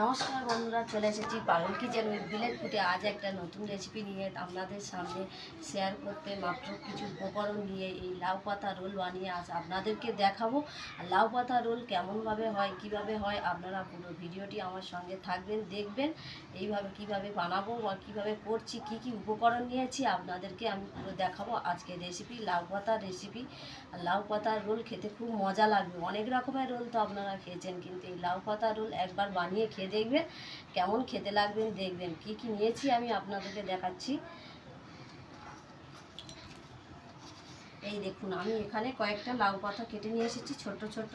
নমস্কার বন্ধুরা, চলে এসেছি পারুল কিচেন উইথ বিলেট ফুটে। আজ একটা নতুন রেসিপি নিয়ে আপনাদের সামনে শেয়ার করতে, মাত্র কিছু উপকরণ নিয়ে এই লাউ পাতা রোল বানিয়ে আজ আপনাদেরকে দেখাবো। আর লাউ পাতা রোল কেমনভাবে হয়, কীভাবে হয়, আপনারা পুরো ভিডিওটি আমার সঙ্গে থাকবেন, দেখবেন এইভাবে কীভাবে বানাবো বা কীভাবে করছি, কি কি উপকরণ নিয়েছি আপনাদেরকে আমি পুরো দেখাবো। আজকে রেসিপি লাউ পাতার রেসিপি আর লাউ পাতার রোল খেতে খুব মজা লাগবে। অনেক রকমের রোল তো আপনারা খেয়েছেন, কিন্তু এই লাউ পাতার রোল একবার বানিয়ে খেয়ে দেখবেন, কেমন খেতে লাগবেন দেখবেন। কি কি নিয়েছি আমি আপনাদেরকে দেখাচ্ছি। এই দেখুন, আমি এখানে কয়েকটা লাউ পাতা কেটে নিয়ে এসেছি ছোট ছোট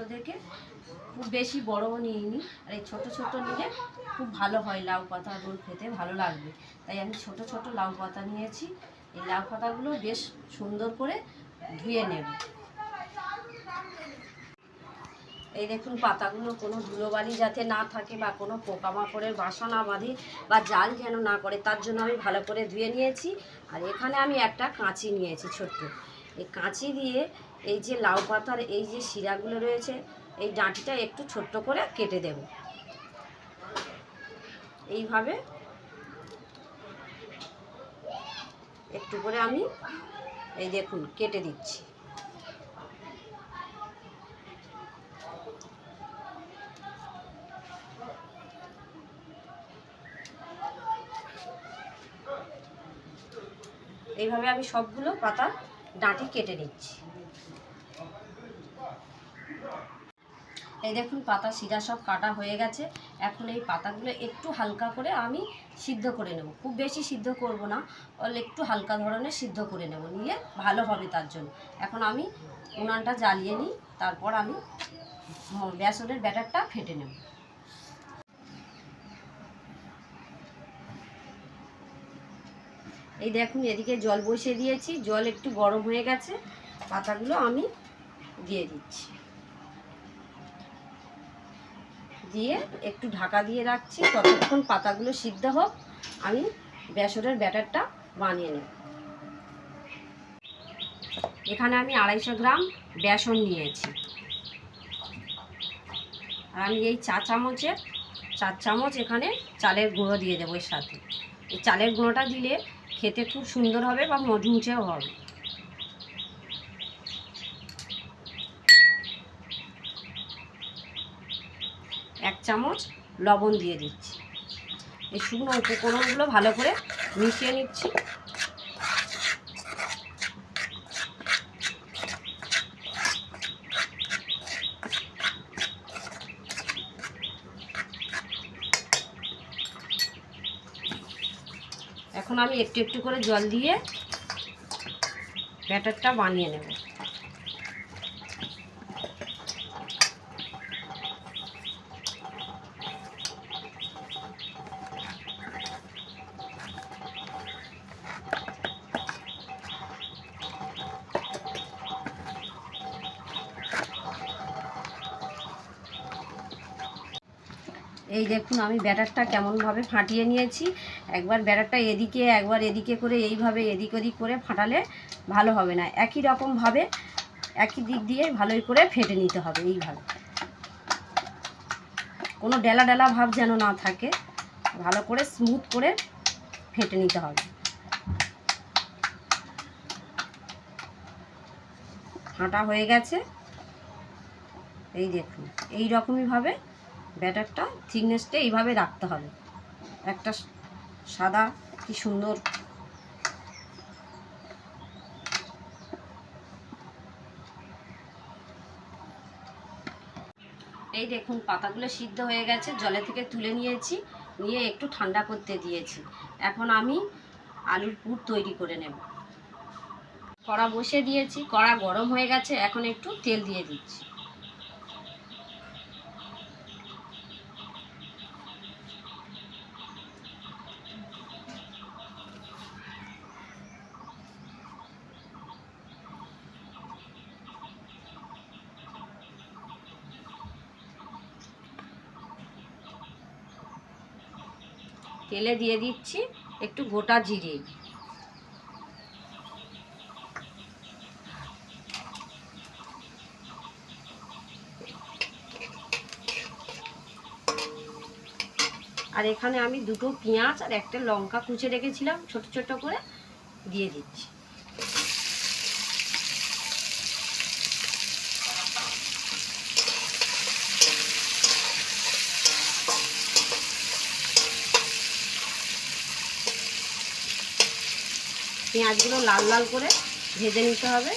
খুব বেশি বড়ও নিইনি, আর এই ছোটো ছোটো নিলে খুব ভালো হয় লাউ পাতা রোল খেতে, ভালো লাগবে। তাই আমি ছোট ছোট লাউ পাতা নিয়েছি। এই লাউ পাতাগুলো বেশ সুন্দর করে ধুয়ে নেব। এই দেখুন, পাতাগুলো কোনো ধুলোবালি যাতে না থাকে বা কোনো পোকামাকড়ের বাসা না বাঁধে বা জাল যেন না করে, তার জন্য আমি ভালো করে ধুয়ে নিয়েছি। আর এখানে আমি একটা কাঁচি নিয়েছি ছোট্ট। এই কাঁচি দিয়ে এই যে লাউ পাতার এই যে শিরাগুলো রয়েছে, এই ডাঁটিটা একটু ছোট্ট করে কেটে দেব। এইভাবে একটু করে আমি এই দেখুন, কেটে দিচ্ছি। এইভাবে আমি সবগুলো পাতা ডাঁটি কেটে নিচ্ছি। এই দেখুন পাতা শিরা সব কাটা হয়ে গেছে। এখন এই পাতাগুলো একটু হালকা করে আমি সিদ্ধ করে নেব। খুব বেশি সিদ্ধ করব না অল একটু হালকা ধরনের সিদ্ধ করে নেব নিয়ে ভালো হবে তার জন্য। এখন আমি উনানটা জ্বালিয়ে নিই, তারপর আমি বেসনের ব্যাটারটা ফেটে নেব। এই দেখুন, এদিকে জল বসিয়ে দিয়েছি। জল একটু গরম হয়ে গেছে। পাতাগুলো আমি দিয়ে দিচ্ছি। দিয়ে একটু ঢাকা দিয়ে রাখছি। ততক্ষণ পাতাগুলো সিদ্ধ হোক। আমি বেসনের ব্যাটারটা বানিয়ে নেব। এখানে আমি আড়াইশো গ্রাম বেসন নিয়েছি। আর আমি এই চা চামচের, চার চামচ এখানে চালের গুঁড়ো দিয়ে দেবো এর সাথে। এই চালের গুঁড়োটা দিলে খেতে খুব সুন্দর হবে বা মজমুচেও হবে। এক চামচ লবণ দিয়ে দিচ্ছি। এই শুকনো উপকরণগুলো ভালো করে মিশিয়ে নিচ্ছি। আমি একটু একটু করে জল দিয়ে ব্যাটারটা বানিয়ে নেব। এই দেখুন, আমি ব্যাটারটা কেমনভাবে ফাটিয়ে নিয়েছি। একবার ব্যাটারটা এদিকে, একবার এদিকে করে, এইভাবে এদিক ওদিক করে ফাটালে ভালো হবে না। একই রকমভাবে, একই দিক দিয়ে ভালোই করে ফেটে নিতে হবে এইভাবে। কোনো ডেলা ডেলা ভাব যেন না থাকে, ভালো করে স্মুথ করে ফেটে নিতে হবে। ফাটা হয়ে গেছে। এই দেখুন, এই রকমইভাবে ব্যাটারটা থিকনেসটা এইভাবে রাখতে হবে। একটা সাদা কি সুন্দর। এই দেখুন, পাতাগুলো সিদ্ধ হয়ে গেছে, জলে থেকে তুলে নিয়েছি, নিয়ে একটু ঠান্ডা করতে দিয়েছি। এখন আমি আলুর পুর তৈরি করে নেব। কড়া বসে দিয়েছি, কড়া গরম হয়ে গেছে, এখন একটু তেল দিয়ে দিচ্ছি। তেলে দিয়ে দিচ্ছি একটু গোটা জিরে। আর এখানে আমি দুটো পেঁয়াজ আর একটা লঙ্কা কুচে রেখেছিলাম, ছোট ছোট করে দিয়ে দিচ্ছি। পেঁয়াজগুলো লাল লাল করে ভেজে নিতে হবে।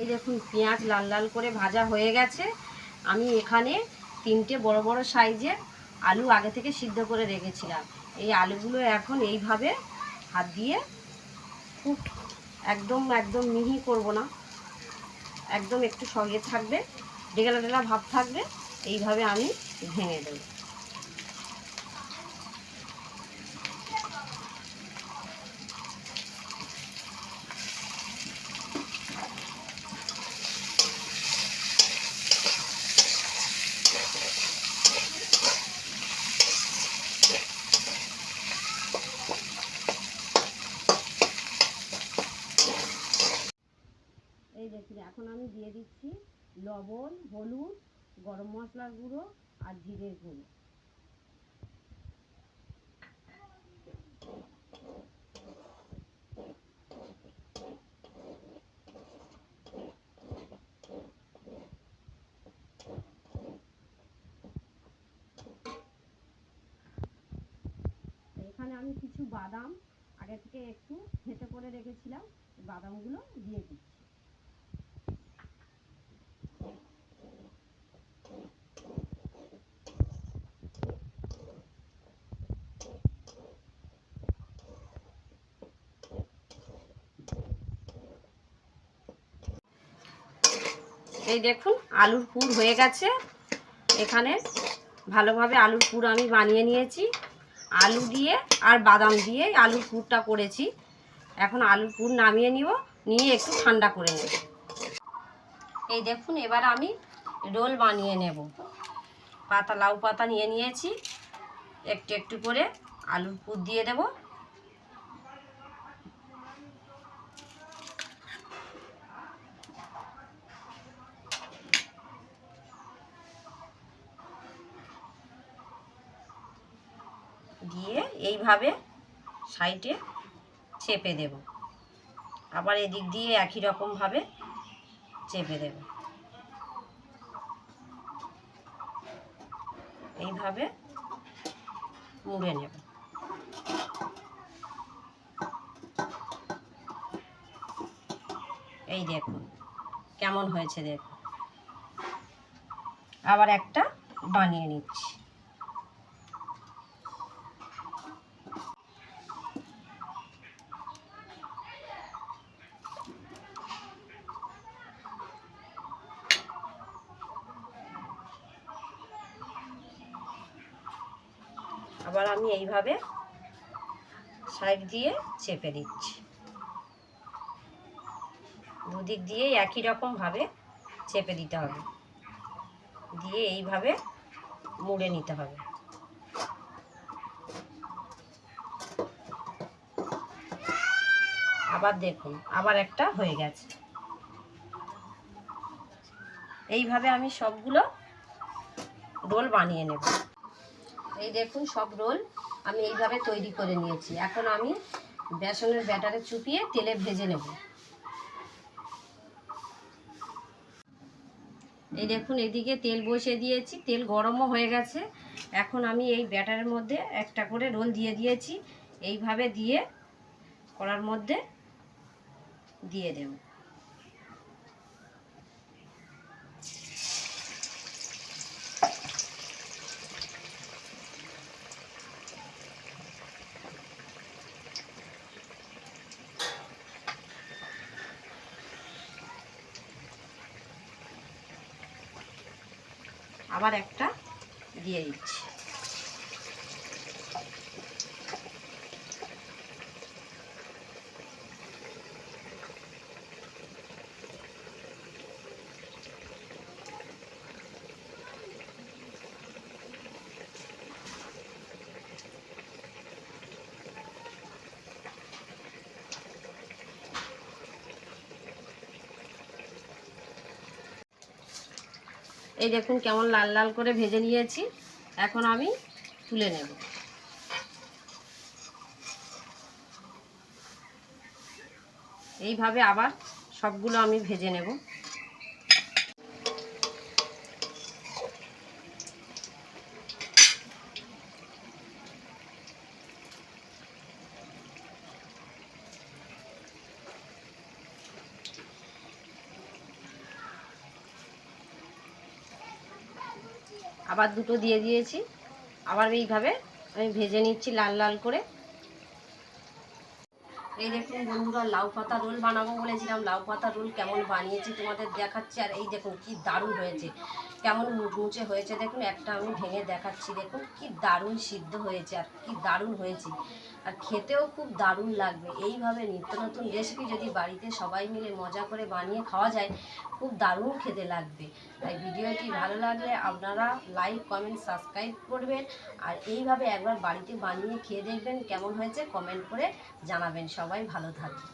এই দেখুন, পেঁয়াজ লাল লাল করে ভাজা হয়ে গেছে। আমি এখানে তিনটে বড় বড় সাইজের আলু আগে থেকে সিদ্ধ করে রেখেছিলাম। এই আলুগুলো এখন এইভাবে হাত দিয়ে খুব একদম একদম মিহি করব না। একদম একটু সঙ্গে থাকবে ডেলা ডেলা ভাব থাকবে এইভাবে আমি ভেঙে দেব। এই দেখুন এখন আমি দিয়ে দিচ্ছি লবণ, হলুদ, গরম মশলার গুঁড়ো আর জিরের গুঁড়ো। এখানে আমি কিছু বাদাম, আগে থেকে একটু থেঁতে করে রেখেছিলাম, বাদামগুলো দিয়ে দিচ্ছি। এই দেখুন, আলুর পুর হয়ে গেছে। এখানে ভালোভাবে আলুর পুর আমি বানিয়ে নিয়েছি। আলু দিয়ে আর বাদাম দিয়ে আলুর পুরটা করেছি। এখন আলুর পুর নামিয়ে নিব, নিয়ে একটু ঠান্ডা করে নেব। এই দেখুন, এবার আমি রোল বানিয়ে নেব। পাতা, লাউ পাতা নিয়ে নিয়েছি। একটু একটু করে আলুর পুর দিয়ে দেবো দিয়ে এইভাবে সাইডে চেপে দেব। আবার এদিক দিয়ে একই রকমভাবে চেপে দেব। এইভাবে মুড়ে নেব। এই দেখুন, কেমন হয়েছে দেখুন। আবার একটা বানিয়ে নিচ্ছি। আবার আমি এইভাবে সাইড দিয়ে চেপে দিচ্ছি। দুদিক দিয়ে একই রকমভাবে চেপে দিতে হবে। দিয়ে এইভাবে মুড়ে নিতে হবে। আবার দেখুন, আবার একটা হয়ে গেছে। এইভাবে আমি সবগুলো রোল বানিয়ে নেব। এই দেখুন, সব রোল আমি এইভাবে তৈরি করে নিয়েছি। এখন আমি বেসনের ব্যাটারে চুপিয়ে তেলে ভেজে নেব। এই দেখুন, এদিকে তেল বসিয়ে দিয়েছি। তেল গরমও হয়ে গেছে। এখন আমি এই ব্যাটারের মধ্যে একটা করে রোল দিয়ে দিয়েছি। এইভাবে দিয়ে করার মধ্যে দিয়ে দেব। আবার একটা দিয়ে দিচ্ছি। এই দেখুন কেমন লাল লাল করে ভেজে নিয়েছি। এখন আমি তুলে নেব। এইভাবে আবার সবগুলো আমি ভেজে নেব। আবার দুটো দিয়ে দিয়েছি। আবার এইভাবে আমি ভেজে নিচ্ছি লাল লাল করে। এই দেখুন বন্ধুরা, লাউ পাতা রোল বানাবো বলেছিলাম। লাউ পাতা রোল কেমন বানিয়েছি তোমাদের দেখাচ্ছি। আর এই দেখুন কি দারুণ হয়েছে। কেমন মুচমুচে হয়েছে দেখুন, একটা আমি ভেঙে দেখাচ্ছি, দেখুন কি দারুণ সিদ্ধ হয়েছে আর কি দারুণ হয়েছে। আর খেতেও খুব দারুণ লাগবে। এইভাবে নিত্য নতুন রেসিপি যদি বাড়িতে সবাই মিলে মজা করে বানিয়ে খাওয়া যায়, খুব দারুণ খেতে লাগবে। তাই ভিডিওটি ভালো লাগলে আপনারা লাইক কমেন্ট সাবস্ক্রাইব করবেন। আর এইভাবে একবার বাড়িতে বানিয়ে খেয়ে দেখবেন কেমন হয়েছে কমেন্ট করে জানাবেন। সবাই ভালো থাকবে